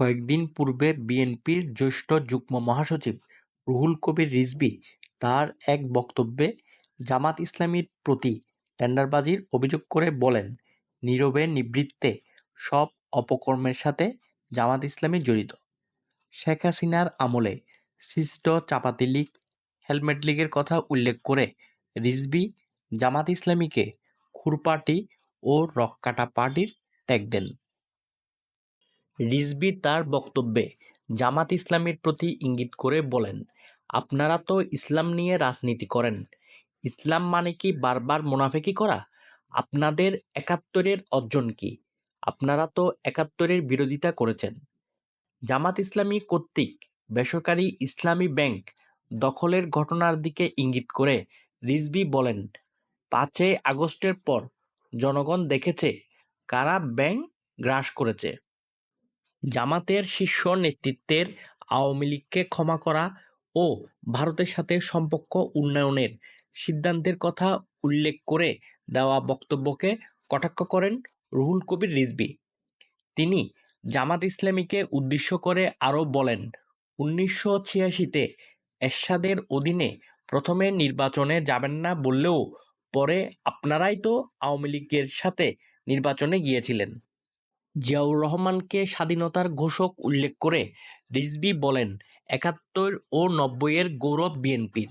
কয়েকদিন পূর্বে বিএনপির জ্যেষ্ঠ যুগ্ম মহাসচিব রুহুল কবির রিজভী তার এক বক্তব্যে জামাত ইসলামীর প্রতি টেন্ডারবাজির অভিযোগ করে বলেন, নীরবে নিবৃত্তে সব অপকর্মের সাথে জামাত ইসলামী জড়িত। শেখ হাসিনার আমলে সৃষ্ট চাপাতি লীগ, হেলমেট লীগের কথা উল্লেখ করে রিজভী জামাত ইসলামীকে খুরপার্টি ও রগকাটা পার্টির ট্যাগ দেন। রিজভী তার বক্তব্যে জামাত ইসলামীর প্রতি ইঙ্গিত করে বলেন, আপনারা তো ইসলাম নিয়ে রাজনীতি করেন, ইসলাম মানে কি বারবার মুনাফিকি করা? আপনাদের একাত্তরের অর্জন কি? আপনারা তো একাত্তরের বিরোধিতা করেছেন। জামাত ইসলামী কর্তৃক বেসরকারি ইসলামী ব্যাংক দখলের ঘটনার দিকে ইঙ্গিত করে রিজভী বলেন, পাঁচই আগস্টের পর জনগণ দেখেছে কারা ব্যাংক গ্রাস করেছে। জামাতের শীর্ষ নেতৃত্বের আওয়ামী লীগকে ক্ষমা করা ও ভারতের সাথে সম্পর্ক উন্নয়নের সিদ্ধান্তের কথা উল্লেখ করে দেওয়া বক্তব্যকে কটাক্ষ করেন রুহুল কবির রিজভী। তিনি জামাত ইসলামীকে উদ্দেশ্য করে আরও বলেন, উনিশশো ছিয়াশিতে এরশাদের অধীনে প্রথমে নির্বাচনে যাবেন না বললেও পরে আপনারাই তো আওয়ামী লীগের সাথে নির্বাচনে গিয়েছিলেন। জিয়াউর রহমানকে স্বাধীনতার ঘোষক উল্লেখ করে রিজভী বলেন, একাত্তর ও নব্বইয়ের গৌরব বিএনপির।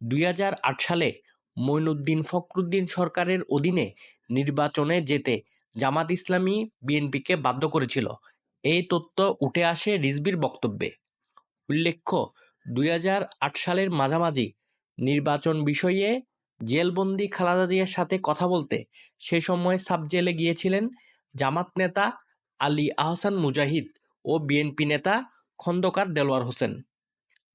দুই হাজার আট সালে মঈনুদ্দিন ফখরুদ্দিন সরকারের অধীনে নির্বাচনে যেতে জামাত ইসলামী বিএনপিকে বাধ্য করেছিল। এই তথ্য উঠে আসে রিজবির বক্তব্যে। উল্লেখ্য, দুই হাজার আট সালের মাঝামাঝি নির্বাচন বিষয়ে জেলবন্দি খালাদা জিয়ার সাথে কথা বলতে সে সময় সাব-জেলে গিয়েছিলেন জামাত নেতা আলী আহসান মুজাহিদ ও বিএনপি নেতা খন্দকার দেলোয়ার হোসেন।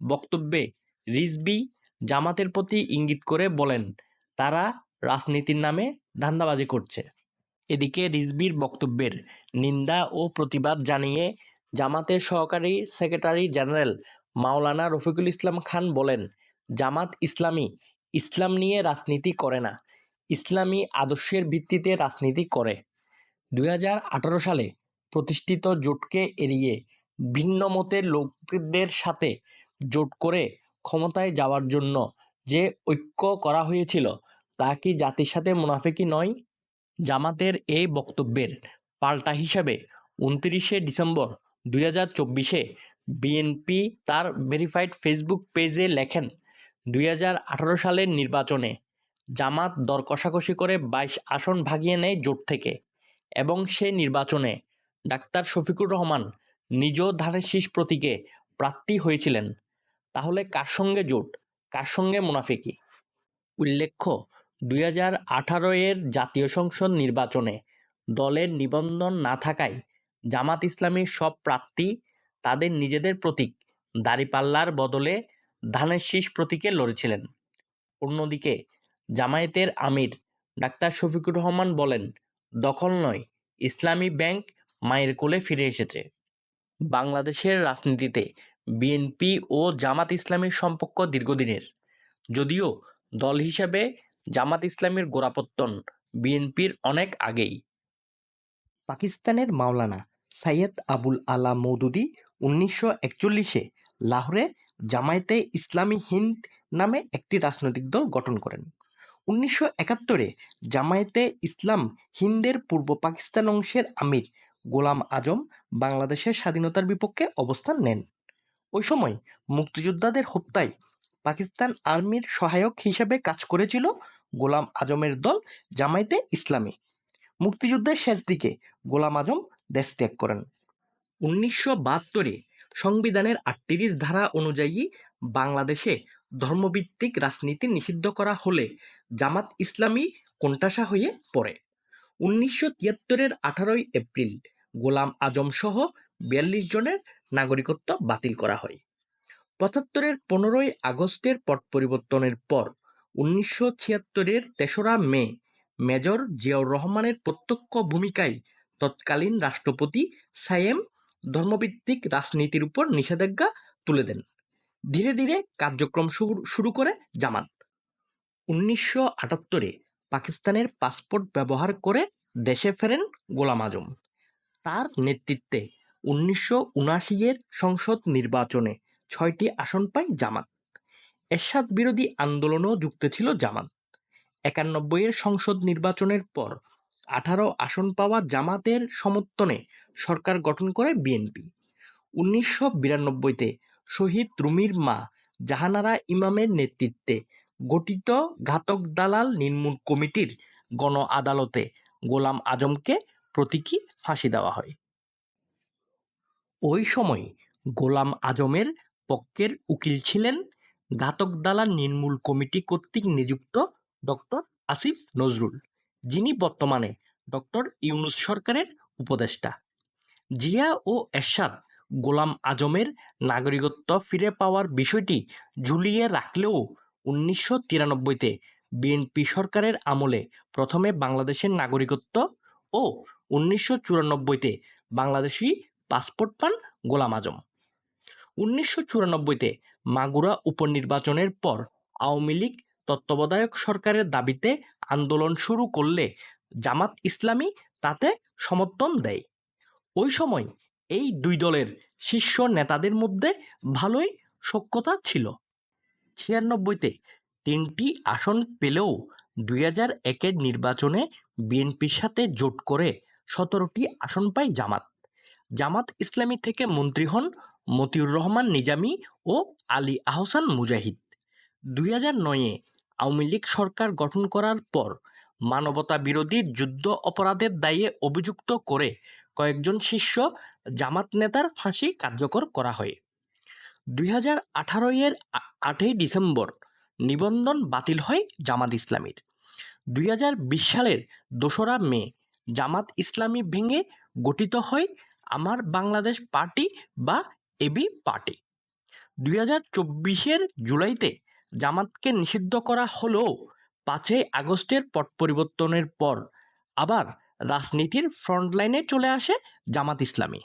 বক্তব্যে রিজভী জামাতের প্রতি ইঙ্গিত করে বলেন, তারা রাজনীতির নামে ধান্দাবাজি করছে। এদিকে রিজভীর বক্তব্যের নিন্দা ও প্রতিবাদ জানিয়ে জামাতের সহকারী সেক্রেটারি জেনারেল মাওলানা রফিকুল ইসলাম খান বলেন, জামাত ইসলামী ইসলাম নিয়ে রাজনীতি করে না, ইসলামী আদর্শের ভিত্তিতে রাজনীতি করে। দুই হাজার আঠারো সালে প্রতিষ্ঠিত জোটকে এড়িয়ে ভিন্ন মতের লোকদের সাথে জোট করে ক্ষমতায় যাওয়ার জন্য যে ঐক্য করা হয়েছিল তা কি জাতির সাথে মুনাফিকি নয়? জামাতের এই বক্তব্যের পাল্টা হিসাবে উনত্রিশে ডিসেম্বর দুই হাজার চব্বিশে বিএনপি তার ভেরিফাইড ফেসবুক পেজে লেখেন, দুই হাজার আঠারো সালের নির্বাচনে জামাত দর কষাকষি করে বাইশ আসন ভাগিয়ে নেয় জোট থেকে এবং সে নির্বাচনে ডাক্তার শফিকুর রহমান নিজ ধানের শীষ প্রতীকে প্রার্থী হয়েছিলেন। তাহলে কার সঙ্গে জোট, কার সঙ্গে মুনাফিকি? উল্লেখ্য, দুই হাজার আঠারো এর জাতীয় সংসদ নির্বাচনে দলের নিবন্ধন না থাকায় জামাত ইসলামীর সব প্রার্থী তাদের নিজেদের প্রতীক দাঁড়িপাল্লার বদলে ধানের শীষ প্রতীকে লড়েছিলেন। অন্যদিকে জামায়াতের আমির ডাক্তার শফিকুর রহমান বলেন, দখল নয়, ইসলামী ব্যাংক মায়ের কোলে ফিরে এসেছে। বাংলাদেশের রাজনীতিতে বিএনপি ও জামাত ইসলামীর সম্পর্ক দীর্ঘদিনের। যদিও দল হিসাবে জামাত ইসলামীর গোড়াপত্তন বিএনপির অনেক আগেই। পাকিস্তানের মাওলানা সাইয়্যেদ আবুল আলা মৌদুদি উনিশশো একচল্লিশে লাহোরে জামায়াতে ইসলামী হিন্দ নামে একটি রাজনৈতিক দল গঠন করেন। উনিশশো একাত্তরে জামায়াতে ইসলাম হিন্দের পূর্ব পাকিস্তান অংশের আমির গোলাম আজম বাংলাদেশের স্বাধীনতার বিপক্ষে অবস্থান নেন। ওই সময় মুক্তিযোদ্ধাদের হত্যায় পাকিস্তান আর্মির সহায়ক হিসেবে কাজ করেছিল গোলাম আজমের দল জামায়াতে ইসলামী। মুক্তিযুদ্ধের শেষ দিকে গোলাম আজম দেশ ত্যাগ করেন। উনিশশো বাহাত্তরে সংবিধানের আটত্রিশ ধারা অনুযায়ী বাংলাদেশে ধর্মভিত্তিক রাজনীতি নিষিদ্ধ করা হলে জামাত ইসলামী কোণঠাসা হয়ে পড়ে। উনিশশো তিয়াত্তরের আঠারোই এপ্রিল গোলাম আজম সহ বিয়াল্লিশ জনের নাগরিকত্ব বাতিল করা হয়। পঁচাত্তরের পনেরোই আগস্টের পট পরিবর্তনের পর উনিশশো ছিয়াত্তরের তেসরা মে মেজর জিয়াউর রহমানের প্রত্যক্ষ ভূমিকায় তৎকালীন রাষ্ট্রপতি সায়েম ধর্মভিত্তিক রাজনীতির উপর নিষেধাজ্ঞা তুলে দেন। ধীরে ধীরে কার্যক্রম শুরু করে জামাত। উনিশশো আটাত্তরে পাকিস্তানের পাসপোর্ট ব্যবহার করে দেশে ফেরেন গোলাম আজম। তার নেতৃত্বে উনিশশো উনাশি এর সংসদ নির্বাচনে ছয়টি আসন পায় জামাত। এরশাদ বিরোধী আন্দোলনেও যুক্ত ছিল জামাত। একানব্বই এর সংসদ নির্বাচনের পর আঠারো আসন পাওয়া জামাতের সমর্থনে সরকার গঠন করে বিএনপি। উনিশশো বিরানব্বইতে শহীদ রুমির মা জাহানারা ইমামের নেতৃত্বে গঠিত ঘাতক দালাল নির্মূল কমিটির গণ আদালতে গোলাম আজমকে প্রতীকী ফাঁসি দেওয়া হয়। ওই সময় গোলাম আজমের পক্ষের উকিল ছিলেন ঘাতক দালাল নির্মূল কমিটি কর্তৃক নিযুক্ত ডক্টর আসিফ নজরুল, যিনি বর্তমানে ডক্টর ইউনুস সরকারের উপদেষ্টা। জিয়া ও এরশাদ গোলাম আজমের নাগরিকত্ব ফিরে পাওয়ার বিষয়টি ঝুলিয়ে রাখলেও উনিশশো তিরানব্বইতে বিএনপি সরকারের আমলে প্রথমে বাংলাদেশের নাগরিকত্ব ও উনিশশো চুরানব্বইতে বাংলাদেশি পাসপোর্ট পান গোলাম আজম। উনিশশো চুরানব্বইতে মাগুরা উপনির্বাচনের পর আওয়ামী লীগ তত্ত্বাবধায়ক সরকারের দাবিতে আন্দোলন শুরু করলে জামাত ইসলামী তাতে সমর্থন দেয়। ওই সময় এই দুই দলের শীর্ষ নেতাদের মধ্যে ভালোই সখ্যতা ছিল। ছিয়ানব্বইতে তিনটি আসন পেলেও দুই হাজার একের নির্বাচনে বিএনপির সাথে জোট করে সতেরোটি আসন পায় জামাত। জামাত ইসলামী থেকে মন্ত্রী হন মতিউর রহমান নিজামী ও আলী আহসান মুজাহিদ। দুই হাজার নয়ে আওয়ামী লীগ সরকার গঠন করার পর মানবতা বিরোধী যুদ্ধ অপরাধের দায়ে অভিযুক্ত করে কয়েকজন শীর্ষ জামাত নেতার ফাঁসি কার্যকর করা হয়। দুই হাজার আঠারো এর আটই ডিসেম্বর নিবন্ধন বাতিল হয় জামাত ইসলামীর। দুই হাজার বিশ সালের দোসরা মে জামাত ইসলামী ভেঙে গঠিত হয় আমার বাংলাদেশ পার্টি বা এবি পার্টি। দুই হাজার চব্বিশের জুলাইতে জামাতকে নিষিদ্ধ করা হলেও পাঁচই আগস্টের পট পরিবর্তনের পর আবার রাজনীতির ফ্রন্টলাইনে চলে আসে জামাত ইসলামী।